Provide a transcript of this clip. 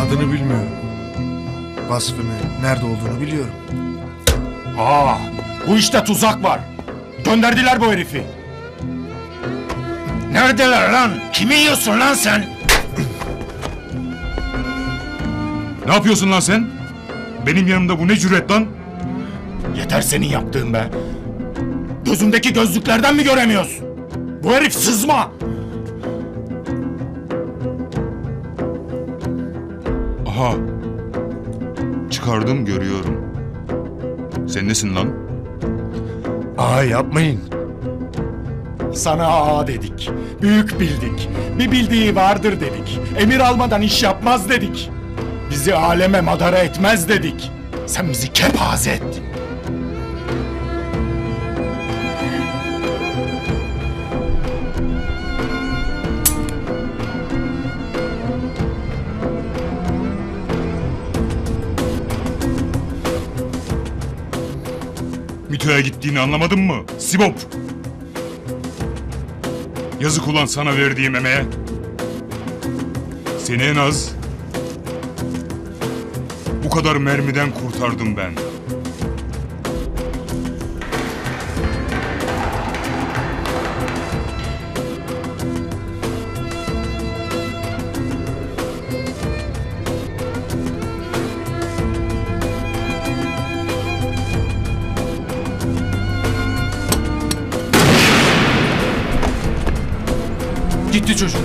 Adını bilmiyorum. Vasfını, nerede olduğunu biliyorum. Aa, bu işte tuzak var. Gönderdiler bu herifi. Neredeler lan? Kimi yiyorsun lan sen? Ne yapıyorsun lan sen? Benim yanımda bu ne cüret lan? Yeter senin yaptığın be. Gözümdeki gözlüklerden mi göremiyorsun? Bu herif sızma. Aha. Çıkardım görüyorum. Sen nesin lan? Aa yapmayın. Sana ağa dedik. Büyük bildik. Bir bildiği vardır dedik. Emir almadan iş yapmaz dedik. Bizi aleme madara etmez dedik. Sen bizi kepaze ettin. Mito'ya gittiğini anlamadın mı? Sibop! Yazık ulan sana verdiğim emeğe. Seni en az... Bu kadar mermiden kurtardım ben. Gitti çocuk.